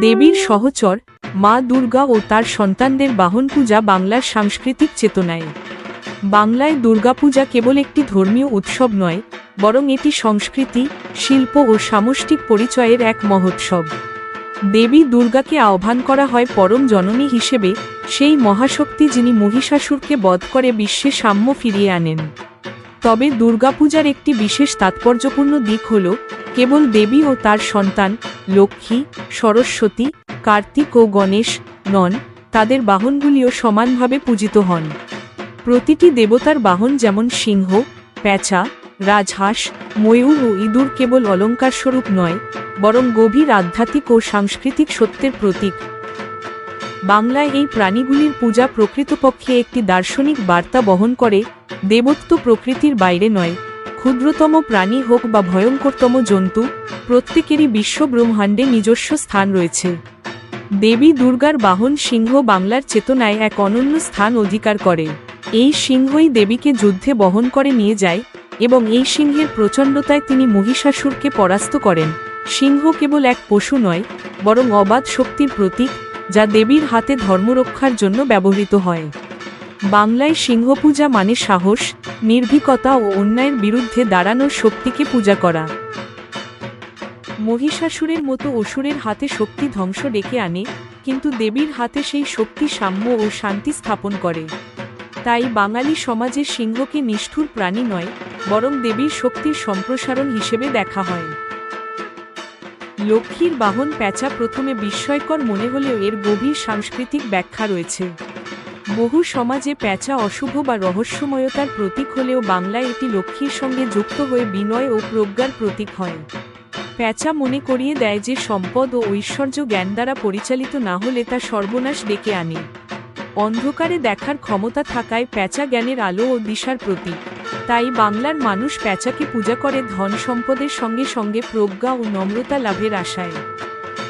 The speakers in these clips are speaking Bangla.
দেবীর সহচর মা দুর্গা ও তার সন্তানদের বাহন পূজা বাংলার সাংস্কৃতিক চেতনায়। বাংলায় দুর্গাপূজা কেবল একটি ধর্মীয় উৎসব নয়, বরং এটি সংস্কৃতি, শিল্প ও সামষ্টিক পরিচয়ের এক মহোৎসব। দেবী দুর্গাকে আহ্বান করা হয় পরম জননী হিসেবে, সেই মহাশক্তি যিনি মহিষাসুরকে বধ করে বিশ্বে সাম্য ফিরিয়ে আনেন। তবে দুর্গাপূজার একটি বিশেষ তাৎপর্যপূর্ণ দিক হল কেবল দেবী ও তার সন্তান, লক্ষ্মী, সরস্বতী, কার্তিক ও গণেশ, নন, তাদের বাহনগুলিও সমানভাবে পূজিত হন। প্রতিটি দেবতার বাহন যেমন সিংহ, প্যাঁচা, রাজহাঁস, ময়ূর ও ইঁদুর কেবল অলঙ্কারস্বরূপ নয়, বরং গভীর আধ্যাত্মিক ও সাংস্কৃতিক সত্যের প্রতীক। বাংলায় এই প্রাণীগুলির পূজা প্রকৃতপক্ষে একটি দার্শনিক বার্তা বহন করে, দেবত্ব প্রকৃতির বাইরে নয়। ক্ষুদ্রতম প্রাণী হোক বা ভয়ঙ্করতম জন্তু, প্রত্যেকেরই বিশ্ব ব্রহ্মাণ্ডে নিজস্ব স্থান রয়েছে। দেবী দুর্গার বাহন সিংহ বাংলার চেতনায় এক অনন্য স্থান অধিকার করে। এই সিংহই দেবীকে যুদ্ধে বহন করে নিয়ে যায় এবং এই সিংহের প্রচণ্ডতায় তিনি মহিষাসুরকে পরাস্ত করেন। সিংহ কেবল এক পশু নয়, বরং অবাধ শক্তির প্রতীক, যা দেবীর হাতে ধর্মরক্ষার জন্য ব্যবহৃত হয়। বাংলায় সিংহ পূজা মানে সাহস, নির্ভীকতা ও অন্যায়ের বিরুদ্ধে দাঁড়ানোর শক্তিকে পূজা করা। মহিষাসুরের মতো অসুরের হাতে শক্তি ধ্বংস ডেকে আনে, কিন্তু দেবীর হাতে সেই শক্তি সাম্য ও শান্তি স্থাপন করে। তাই বাঙালি সমাজে সিংহকে নিষ্ঠুর প্রাণী নয়, বরং দেবীর শক্তির সম্প্রসারণ হিসেবে দেখা হয়। লক্ষ্মীর বাহন প্যাঁচা প্রথমে বিস্ময়কর মনে হলেও এর গভীর সাংস্কৃতিক ব্যাখ্যা রয়েছে। বহু সমাজে প্যাঁচা অশুভ বা রহস্যময়তার প্রতীক হলেও বাংলায় এটি লক্ষ্মীর সঙ্গে যুক্ত হয়ে বিনয় ও প্রজ্ঞার প্রতীক হয়। প্যাঁচা মনে করিয়ে দেয় যে সম্পদ ও ঐশ্বর্য জ্ঞান দ্বারা পরিচালিত না হলে তা সর্বনাশ ডেকে আনে। অন্ধকারে দেখার ক্ষমতা থাকায় প্যাঁচা জ্ঞানের আলো ও দিশার প্রতীক। তাই বাংলার মানুষ প্যাঁচাকে পূজা করে ধন সম্পদের সঙ্গে সঙ্গে প্রজ্ঞা ও নম্রতা লাভের আশায়।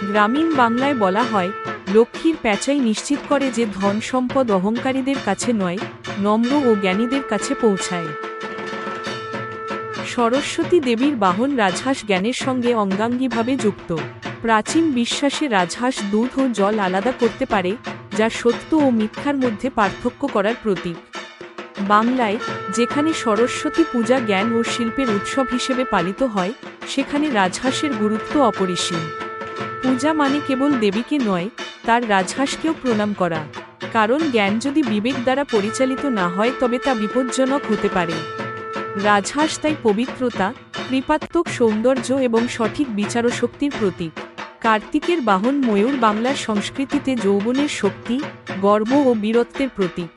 গ্রামীণ বাংলায় বলা হয় লক্ষ্মীর প্যাঁচাই নিশ্চিত করে যে ধন সম্পদ অহংকারীদের কাছে নয়, নম্র ও জ্ঞানীদের কাছে পৌঁছায়। সরস্বতী দেবীর বাহন রাজহাঁস জ্ঞানের সঙ্গে অঙ্গাঙ্গিভাবে যুক্ত। প্রাচীন বিশ্বাসে রাজহাঁস দুধ ও জল আলাদা করতে পারে, যা সত্য ও মিথ্যার মধ্যে পার্থক্য করার প্রতীক। বাংলায়, যেখানে সরস্বতী পূজা জ্ঞান ও শিল্পের উৎসব হিসেবে পালিত হয়, সেখানে রাজহাঁসের গুরুত্ব অপরিসীম। পূজা মানে কেবল দেবীকে নয় তার রাজহাঁসকেও প্রণাম করা। কারণ জ্ঞান যদি বিবেক দ্বারা পরিচালিত না হয়, তবে তা বিপজ্জনক হতে পারে। রাজহাঁস তাই পবিত্রতা, কৃপাত্মক সৌন্দর্য এবং সঠিক বিচারশক্তির প্রতীক। কার্তিকের বাহন ময়ূর বাংলার সংস্কৃতিতে যৌবনের শক্তি, গর্ব ও বীরত্বের প্রতীক।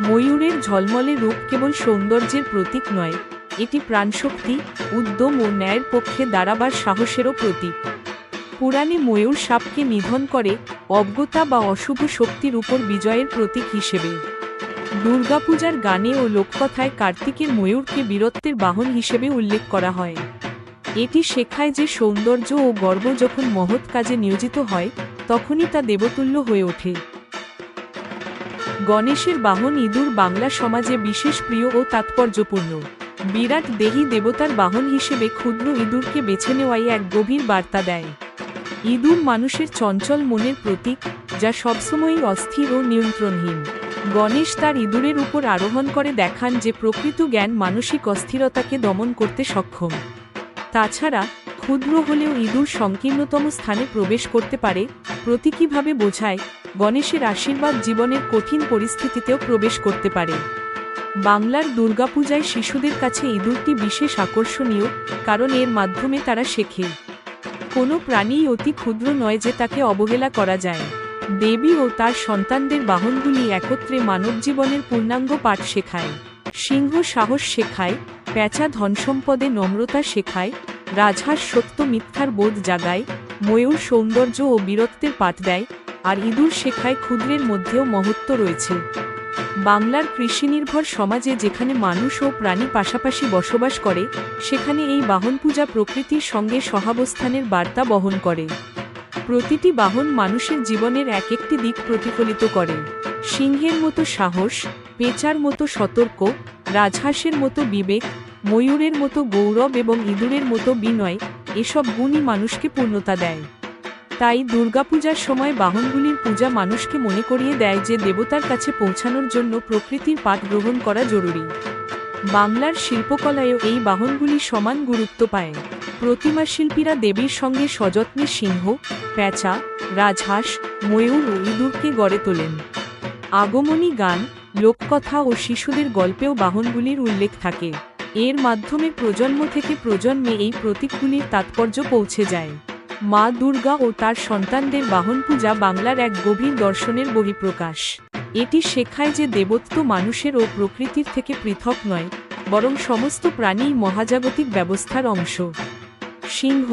ময়ূরের ঝলমলে রূপ কেবল সৌন্দর্যের প্রতীক নয়, এটি প্রাণশক্তি, উদ্যম ও ন্যায়ের পক্ষে দাঁড়াবার সাহসেরও প্রতীক। পুরাণে ময়ূর সাপকে নিধন করে অজ্ঞতা বা অশুভ শক্তির উপর বিজয়ের প্রতীক হিসেবে। দুর্গাপূজার গানে ও লোককথায় কার্তিকের ময়ূরকে বীরত্বের বাহন হিসেবে উল্লেখ করা হয়। এটি শেখায় যে সৌন্দর্য ও গর্ব যখন মহৎ কাজে নিয়োজিত হয়, তখনই তা দেবতুল্য হয়ে ওঠে। গণেশের বাহন ইঁদুর বাংলা সমাজে বিশেষ প্রিয় ও তাৎপর্যপূর্ণ। বিরাট দেহী দেবতার বাহন হিসেবে ক্ষুদ্র ইঁদুরকে বেছে নেওয়াই এক গভীর বার্তা দেয়। ইঁদুর মানুষের চঞ্চল মনের প্রতীক, যা সবসময়ই অস্থির ও নিয়ন্ত্রণহীন। গণেশ তার ইঁদুরের উপর আরোহণ করে দেখান যে প্রকৃত জ্ঞান মানসিক অস্থিরতাকে দমন করতে সক্ষম। তাছাড়া, ক্ষুদ্র হলেও ইঁদুর সংকীর্ণতম স্থানে প্রবেশ করতে পারে, প্রতীকীভাবে বোঝায়, গণেশের আশীর্বাদ জীবনের কঠিন পরিস্থিতিতেও প্রবেশ করতে পারে। বাংলার দুর্গাপূজায় শিশুদের কাছে ইঁদুরটি বিশেষ আকর্ষণীয়, কারণ এর মাধ্যমে তারা শেখে। কোনো প্রাণীই অতি ক্ষুদ্র নয় যে তাকে অবহেলা করা যায়। দেবী ও তার সন্তানদের বাহনগুলি একত্রে মানব জীবনের পূর্ণাঙ্গ পাঠ শেখায়। সিংহ সাহস শেখায়, প্যাঁচা ধনসম্পদে নম্রতা শেখায়, রাজহাঁস সত্য মিথ্যার বোধ জাগায়, ময়ূর সৌন্দর্য ও বীরত্বের পাঠ দেয়, আর ইঁদুর শেখায় ক্ষুদ্রের মধ্যেও মহত্ব রয়েছে। বাংলার কৃষিনির্ভর সমাজে যেখানে মানুষ ও প্রাণী পাশাপাশি বসবাস করে, সেখানে এই বাহন পূজা প্রকৃতির সঙ্গে সহাবস্থানের বার্তা বহন করে। প্রতিটি বাহন মানুষের জীবনের এক একটি দিক প্রতিফলিত করে। সিংহের মতো সাহস, পেঁচার মতো সতর্ক, রাজহাঁসের মতো বিবেক, ময়ূরের মতো গৌরব এবং ইঁদুরের মতো বিনয়, এসব গুণই মানুষকে পূর্ণতা দেয়। তাই দুর্গাপূজার সময় বাহনগুলির পূজা মানুষকে মনে করিয়ে দেয় যে দেবতার কাছে পৌঁছানোর জন্য প্রকৃতির পাঠ গ্রহণ করা জরুরি। বাংলার শিল্পকলায়ও এই বাহনগুলি সমান গুরুত্ব পায়। প্রতিমা শিল্পীরা দেবীর সঙ্গে সযত্নে সিংহ, প্যাঁচা, রাজহাঁস, ময়ূর ও ইঁদুরকে গড়ে তোলেন। আগমনী গান, লোককথা ও শিশুদের গল্পেও বাহনগুলির উল্লেখ থাকে। এর মাধ্যমে প্রজন্ম থেকে প্রজন্মে এই প্রতীকগুলির তাৎপর্য পৌঁছে যায়। মা দুর্গা ও তার সন্তানদের বাহন পূজা বাংলার এক গভীর দর্শনের বহিঃপ্রকাশ। এটি শেখায় যে দেবত্ব মানুষের ও প্রকৃতির থেকে পৃথক নয়, বরং সমস্ত প্রাণীই মহাজাগতিক ব্যবস্থার অংশ। সিংহ,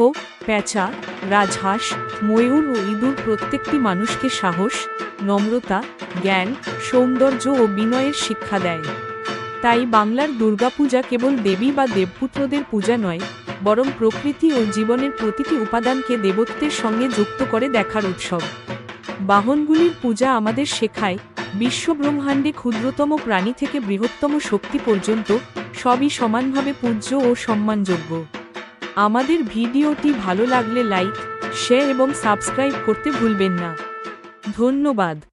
প্যাঁচা, রাজহাঁস, ময়ূর ও ইঁদুর প্রত্যেকটি মানুষকে সাহস, নম্রতা, জ্ঞান, সৌন্দর্য ও বিনয়ের শিক্ষা দেয়। তাই বাংলার দুর্গাপূজা কেবল দেবী বা দেবপুত্রদের পূজা নয় বরং প্রকৃতি ও জীবনের প্রতিটি উপাদানকে দেবত্বের সঙ্গে যুক্ত করে দেখার উৎসব। বাহনগুলির পূজা আমাদের শেখায়, বিশ্বব্রহ্মাণ্ডে ক্ষুদ্রতম প্রাণী থেকে বৃহত্তম শক্তি পর্যন্ত সবই সমানভাবে পূজ্য ও সম্মানযোগ্য। আমাদের ভিডিওটি ভালো লাগলে লাইক, শেয়ার এবং সাবস্ক্রাইব করতে ভুলবেন না। ধন্যবাদ।